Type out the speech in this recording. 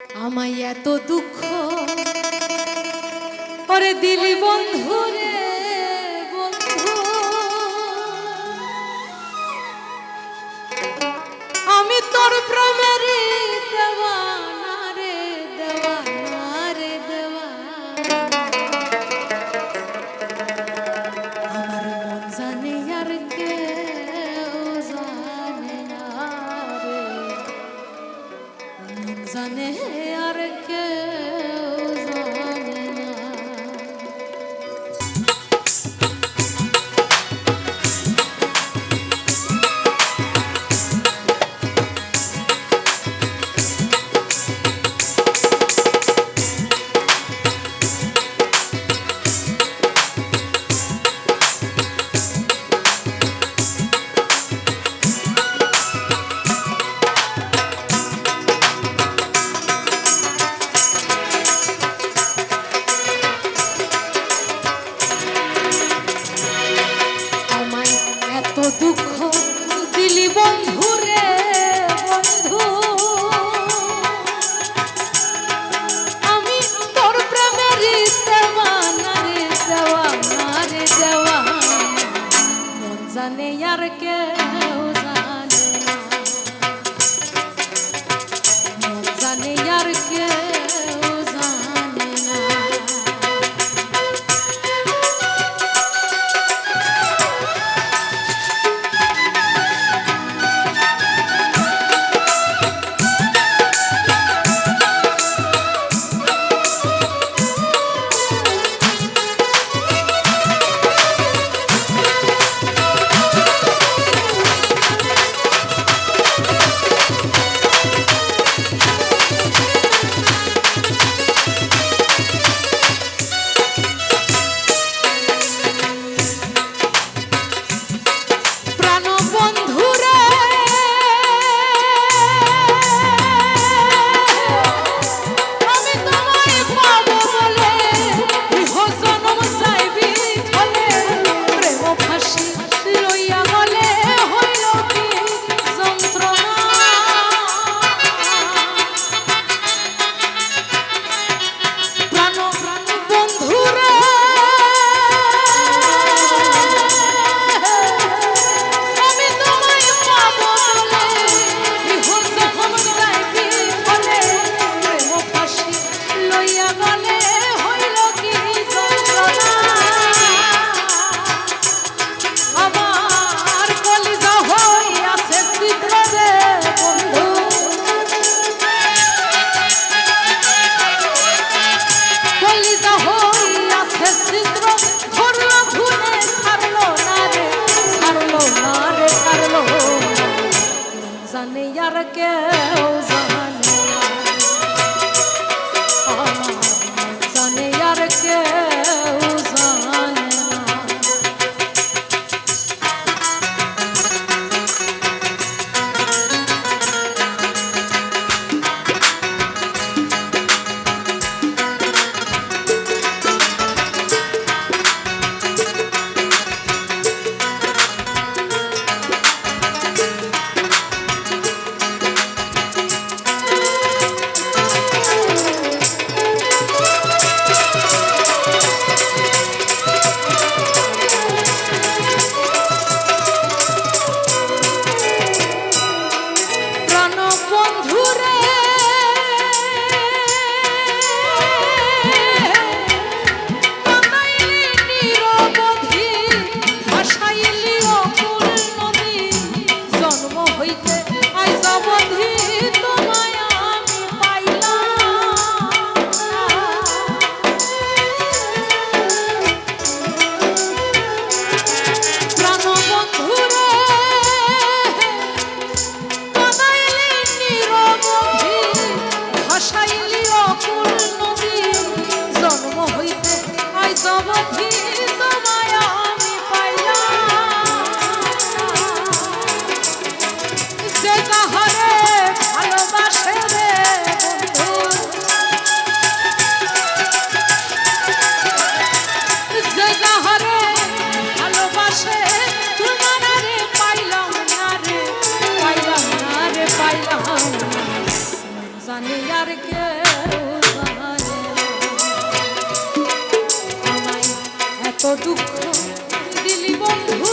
আমায় এত দুঃখ। ওরে দিলি বন্ধু রে বন্ধু। আমি তোর প্রেমের দেওয়া yarken girls on the line. Oh. এত দুঃখ দিলি বন্ধু